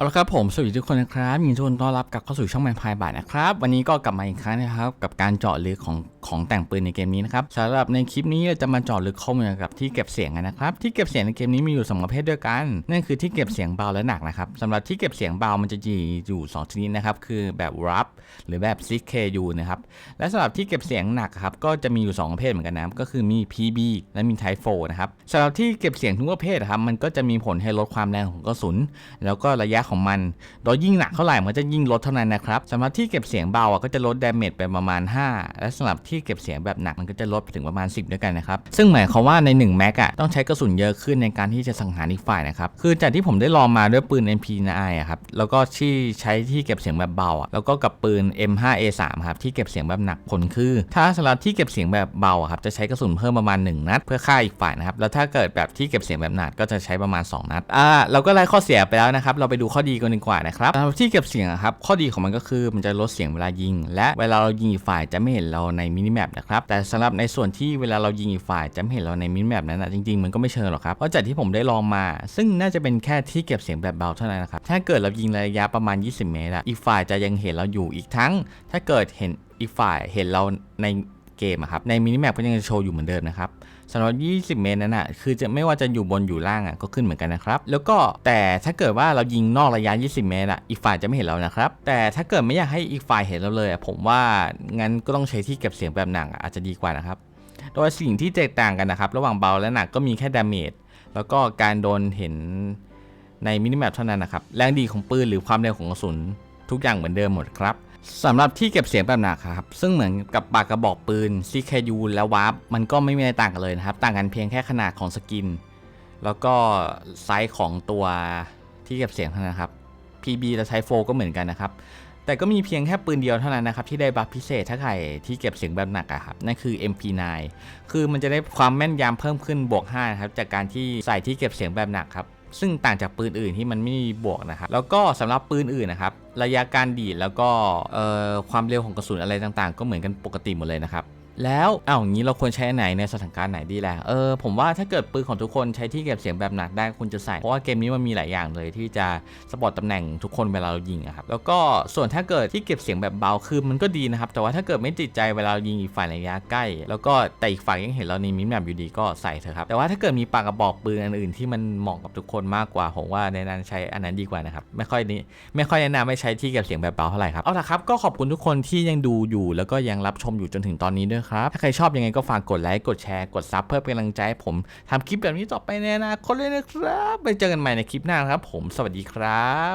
เอาละครับผมสวัสดีทุกคนนะครับยินดีต้อนรับกลับเข้าสู่ช่องแมนพายบาทนะครับ วันนี้ก็กลับมาอีกครั้งนะครับ กับการเจาะลึกของ ของแต่งปืนในเกมนี้นะครับสำหรับในคลิปนี้เราจะมาจาะลึกข้อมูลกับที่เก็บเสียงนะครับที่เก็บเสียงในเกมนี้มีอยู่สองประเภทด้วยกันนั่นคือที่เก็บเสียงเบาและหนักนะครับสำหรับที่เก็บเสียงเบามันจะมีอยู่สองชนิดนะครับคือแบบ RAP หรือแบบ CKU นะครับและสำหรับที่เก็บเสียงหนักครับก็จะมีอยู่สองประเภทเหมือนกันนะก็คือมี PB และมี Type 4นะครับสำหรับที่เก็บเสียงทุกประเภทครับมันก็จะมีผลให้ลดความแรงของกระสุน แล้วก็ระยะของมัน โดยยิ่งหนักเท่าไหร่มันจะยิ่งลดเท่านั้นนะครับสำหรับที่เก็บเสียงเบาอะก็จะลดดาเมจไปประมาณ 5 และสำหรับที่เก็บเสียงแบบหนักมันก็จะลดไปถึงประมาณ 10 ด้วยกันนะครับ ซึ่งหมายความว่าใน 1 แม็กอะต้องใช้กระสุนเยอะขึ้นในการที่จะสังหารอีกฝ่ายนะครับ คือจากที่ผมได้ลองมาด้วยปืน MP9 อะครับ แล้วก็ที่ใช้ที่เก็บเสียงแบบเบาอะแล้วก็กับปืน M5A3 ครับที่เก็บเสียงแบบหนักผลคือ ถ้าสำหรับที่เก็บเสียงแบบเบาอะครับจะใช้กระสุนเพิ่มประมาณ 1 นัด เพื่อฆ่าอีกฝ่ายนะครับ แล้วถ้าเกิดแบบที่เก็บเสียงแบบหนักก็จะใช้ประมาณ 2 นัด อ่าเราก็ไล่ข้อเสียไปแล้วนะครับ เราไปดูข้อดีกันดีกว่านะครับสำหรับที่เก็บเสียงอะครับข้อดีของมันก็คือมันจะลดเสียงเวลายิง และเวลาเรายิงอีกฝ่ายจะไม่เห็นเราในมินิแมปนะครับ แต่สำหรับในส่วนที่เวลาเรายิงอีกฝ่ายจะไม่เห็นเราในมินิแมปนั้นนะจริงๆ มันก็ไม่เชิงหรอกครับ เพราะจากที่ผมได้ลองมา ซึ่งน่าจะเป็นแค่ที่เก็บเสียงแบบเบาเท่านั้นนะครับ ถ้าเกิดเรายิงระยะประมาณ 20 เมตรอะอีกฝ่ายจะยังเห็นเราอยู่อีกทั้ง ถ้าเกิดเห็นอีกฝ่ายเห็นเราใน เกมครับในมินิแมปก็ยังจะโชว์อยู่เหมือนเดิมนะครับสำหรับ 20 เมตรนั้นอะคือจะไม่ว่าจะอยู่บนอยู่ล่างอะก็ขึ้นเหมือนกันนะครับ แล้วก็แต่ถ้าเกิดว่าเรายิงนอกระยะ 20 เมตรอะอีกฝ่ายจะไม่เห็นเรานะครับ แต่ถ้าเกิดไม่อยากให้อีกฝ่ายเห็นเราเลยอะผมว่างั้นก็ต้องใช้ที่เก็บเสียงแบบหนักอะอาจจะดีกว่านะครับ โดยสิ่งที่แตกต่างกันนะครับ ระหว่างเบาและหนักก็มีแค่ดาเมจแล้วก็การโดนเห็นในมินิแมปเท่านั้นนะครับแรงดีของปืนหรือความเร็วของกระสุนทุกอย่างเหมือนเดิมหมดครับ สำหรับที่เก็บเสียงแบบหนักครับ ซึ่งเหมือนกับปากกระบอกปืน CKU และวาร์ปมันก็ไม่มีอะไรต่างกันเลยนะครับ ต่างกันเพียงแค่ขนาดของสกิน แล้วก็ไซส์ของตัวที่เก็บเสียงเท่านั้นครับ PB และ Type 4ก็เหมือนกันนะครับ แต่ก็มีเพียงแค่ปืนเดียวเท่านั้นนะครับ ที่ได้บัฟพิเศษถ้าใครที่เก็บเสียงแบบหนักอะครับ นั่นคือ MP9 คือมันจะได้ความแม่นยำเพิ่มขึ้นบวก5นะครับจากการที่ใส่ที่เก็บเสียงแบบหนักครับ ซึ่งต่างจากปืนอื่นที่มันไม่มีบวกนะครับ แล้วก็สำหรับปืนอื่นนะครับ ระยะการดีดแล้วก็ความเร็วของกระสุนอะไรต่างๆ ก็เหมือนกันปกติหมดเลยนะครับ แล้วเอาอย่างนี้เราควรใช้ไหนในสถานการณ์ไหนดีแหละเออผมว่าถ้าเกิดปืนของทุกคนใช้ที่เก็บเสียงแบบหนักได้คุณจะใส่เพราะว่าเกมนี้มันมีหลายอย่างเลยที่จะสปอร์ตตำแหน่งทุกคนเวลาเรายิงอะครับแล้วก็ส่วนถ้าเกิดที่เก็บเสียงแบบเบาคือมันก็ดีนะครับแต่ว่าถ้าเกิดไม่ติดใจเวลาเรายิงอีกฝ่ายระยะใกล้ แล้วก็แต่อีกฝ่ายยังเห็นเราในมินิแมปอยู่ดีก็ใส่เถอะครับแต่ว่าถ้าเกิดมีปากกระบอกปืนอันอื่นที่มันเหมาะกับทุกคนมากกว่าผมว่าในนั้นใช้อันนั้นดีกว่านะครับไม่ค่อยนี้ไม่ค่อยแนะนำให้ใช้ที่เก็บเสียงแบบเบาเท่าไหร่ครับเอาละครับก็ขอบคุณทุกคนที่ยังดูอยู่ แล้วก็ยังรับชมอยู่จนถึงตอนนี้ด้วยครับ ถ้าใครชอบยังไงก็ฝากกดไลค์ กดแชร์ กดซับเพื่อเป็นกำลังใจให้ผมทำคลิปแบบนี้ต่อไปในอนาคตเลยนะครับ ไปเจอกันใหม่ในคลิปหน้านะครับผม สวัสดีครับ